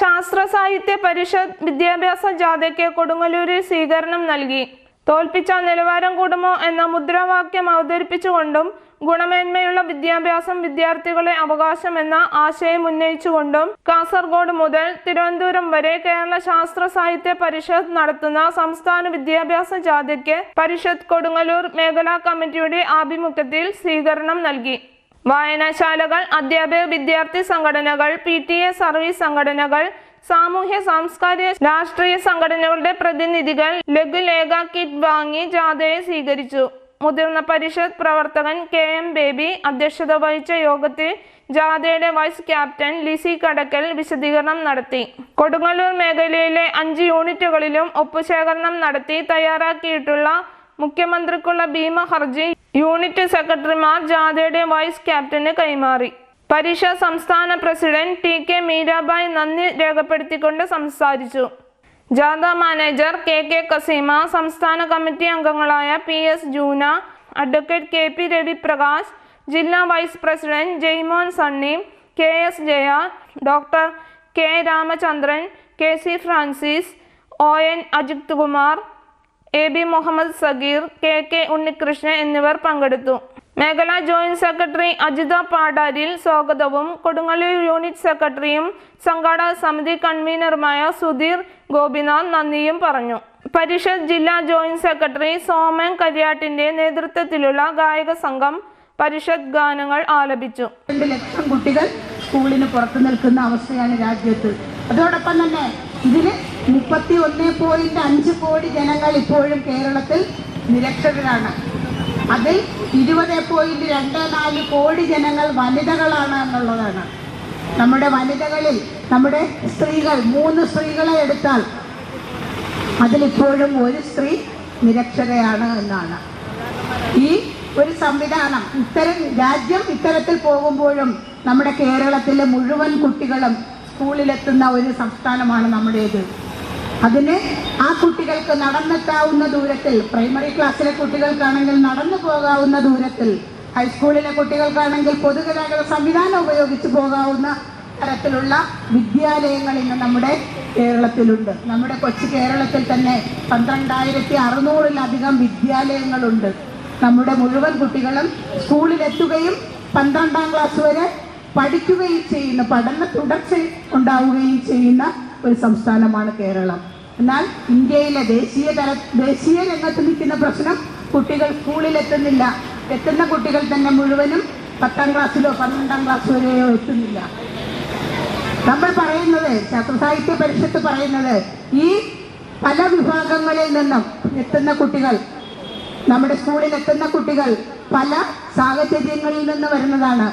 ശാസ്ത്ര സാഹിത്യ പരിഷത്ത് വിദ്യാഭ്യാസ ജാഥയ്ക്ക് കൊടുങ്ങല്ലൂരിൽ സ്വീകരണം നൽകി. തോൽപ്പിച്ച നിലവാരം കൂടുമോ എന്ന മുദ്രാവാക്യം അവതരിപ്പിച്ചുകൊണ്ടും ഗുണമേന്മയുള്ള വിദ്യാഭ്യാസം വിദ്യാർത്ഥികളെ അവകാശം എന്ന ആശയം ഉന്നയിച്ചുകൊണ്ടും കാസർഗോഡ് മുതൽ തിരുവനന്തപുരം വരെ കേരള ശാസ്ത്ര സാഹിത്യ പരിഷത്ത് നടത്തുന്ന സംസ്ഥാന വിദ്യാഭ്യാസ ജാഥയ്ക്ക് പരിഷത്ത് കൊടുങ്ങല്ലൂർ മേഖലാ കമ്മിറ്റിയുടെ ആഭിമുഖ്യത്തിൽ സ്വീകരണം നൽകി. വായനശാലകൾ അധ്യാപക വിദ്യാർത്ഥി സംഘടനകൾ പി ടി എ സർവീസ് സംഘടനകൾ സാമൂഹ്യ സാംസ്കാരിക രാഷ്ട്രീയ സംഘടനകളുടെ പ്രതിനിധികൾ ലഘുലേഖ കിറ്റ് വാങ്ങി ജാഥയെ സ്വീകരിച്ചു. മുതിർന്ന പരിഷത്ത് പ്രവർത്തകൻ കെ എം ബേബി അധ്യക്ഷത വഹിച്ച യോഗത്തിൽ ജാഥയുടെ വൈസ് ക്യാപ്റ്റൻ ലിസി കടക്കൽ വിശദീകരണം നടത്തി. കൊടുങ്ങല്ലൂർ മേഖലയിലെ അഞ്ച് യൂണിറ്റുകളിലും ഒപ്പുശേഖരണം നടത്തി തയ്യാറാക്കിയിട്ടുള്ള മുഖ്യമന്ത്രിക്കുള്ള ഭീമ ഹർജി യൂണിറ്റ് സെക്രട്ടറിമാർ ജാഥയുടെ വൈസ് ക്യാപ്റ്റന് കൈമാറി. പരീക്ഷ സംസ്ഥാന പ്രസിഡന്റ് ടി കെ മീരാബായ് നന്ദി രേഖപ്പെടുത്തിക്കൊണ്ട് സംസാരിച്ചു. ജാഥ മാനേജർ കെ കെ കസീമ സംസ്ഥാന കമ്മിറ്റി അംഗങ്ങളായ P S Juna advocate K P Raviprakash ജില്ലാ vice president Jaimon Sunny K S Jaya doctor K Ramachandran K C Francis O N Ajith Kumar A B Muhammad Sageer K K Unnikrishnan എന്നിവർ പങ്കെടുത്തു. മേഖലാ joint secretary Ajitha പാടാരിൽ സ്വാഗതവും Kodungallur unit സെക്രട്ടറിയും സംഘാടക സമിതി കൺവീനറുമായ സുധീർ ഗോപിനാഥ് നന്ദിയും പറഞ്ഞു. പരിഷത്ത് ജില്ലാ ജോയിന്റ് സെക്രട്ടറി സോമൻ കരിയാട്ടിന്റെ നേതൃത്വത്തിലുള്ള ഗായക സംഘം പരിഷത്ത് ഗാനങ്ങൾ ആലപിച്ചു. രണ്ട് ലക്ഷം കുട്ടികൾ സ്കൂളിന് പുറത്തു നിൽക്കുന്ന അവസ്ഥയാണ് രാജ്യത്ത്. അതോടൊപ്പം തന്നെ ഇതിന് മുപ്പത്തി ഒന്ന് പോയിന്റ് അഞ്ച് കോടി ജനങ്ങൾ ഇപ്പോഴും കേരളത്തിൽ നിരക്ഷരരാണ്. അതിൽ ഇരുപത് പോയിന്റ് രണ്ട് നാല് കോടി ജനങ്ങൾ വനിതകളാണ് എന്നുള്ളതാണ്. നമ്മുടെ വനിതകളിൽ നമ്മുടെ സ്ത്രീകൾ മൂന്ന് സ്ത്രീകളെ എടുത്താൽ അതിലിപ്പോഴും ഒരു സ്ത്രീ നിരക്ഷരയാണ് എന്നാണ്. ഈ ഒരു സംവിധാനം ഇത്തരം രാജ്യം ഇത്തരത്തിൽ പോകുമ്പോഴും നമ്മുടെ കേരളത്തിലെ മുഴുവൻ കുട്ടികളും സ്കൂളിലെത്തുന്ന ഒരു സംസ്ഥാനമാണ് നമ്മുടേത്. അതിന് ആ കുട്ടികൾക്ക് നടന്നെത്താവുന്ന ദൂരത്തിൽ പ്രൈമറി ക്ലാസ്സിലെ കുട്ടികൾക്കാണെങ്കിൽ നടന്നു പോകാവുന്ന ദൂരത്തിൽ ഹൈസ്കൂളിലെ കുട്ടികൾക്കാണെങ്കിൽ പൊതുഗതാഗത സംവിധാനം ഉപയോഗിച്ച് പോകാവുന്ന തരത്തിലുള്ള വിദ്യാലയങ്ങൾ ഇന്ന് നമ്മുടെ കേരളത്തിലുണ്ട്. നമ്മുടെ കൊച്ചു കേരളത്തിൽ തന്നെ പന്ത്രണ്ടായിരത്തി അറുന്നൂറിലധികം വിദ്യാലയങ്ങളുണ്ട്. നമ്മുടെ മുഴുവൻ കുട്ടികളും സ്കൂളിലെത്തുകയും പന്ത്രണ്ടാം ക്ലാസ് വരെ പഠിക്കുകയും ചെയ്യുന്ന പഠന തുടർച്ച ഉണ്ടാവുകയും ചെയ്യുന്ന ഒരു സംസ്ഥാനമാണ് കേരളം. എന്നാൽ ഇന്ത്യയിലെ ദേശീയ തല ദേശീയ രംഗത്ത് നിൽക്കുന്ന പ്രശ്നം കുട്ടികൾ സ്കൂളിൽ എത്തുന്നില്ല. എത്തുന്ന കുട്ടികൾ തന്നെ മുഴുവനും പത്താം ക്ലാസ്സിലോ പന്ത്രണ്ടാം ക്ലാസ് വരെയോ എത്തുന്നില്ല. നമ്മൾ പറയുന്നത് ശാസ്ത്രസാഹിത്യ പരിഷത്ത് പറയുന്നത് ഈ പല വിഭാഗങ്ങളിൽ നിന്നും എത്തുന്ന കുട്ടികൾ നമ്മുടെ സ്കൂളിൽ എത്തുന്ന കുട്ടികൾ പല സാഹചര്യങ്ങളിൽ നിന്ന് വരുന്നതാണ്.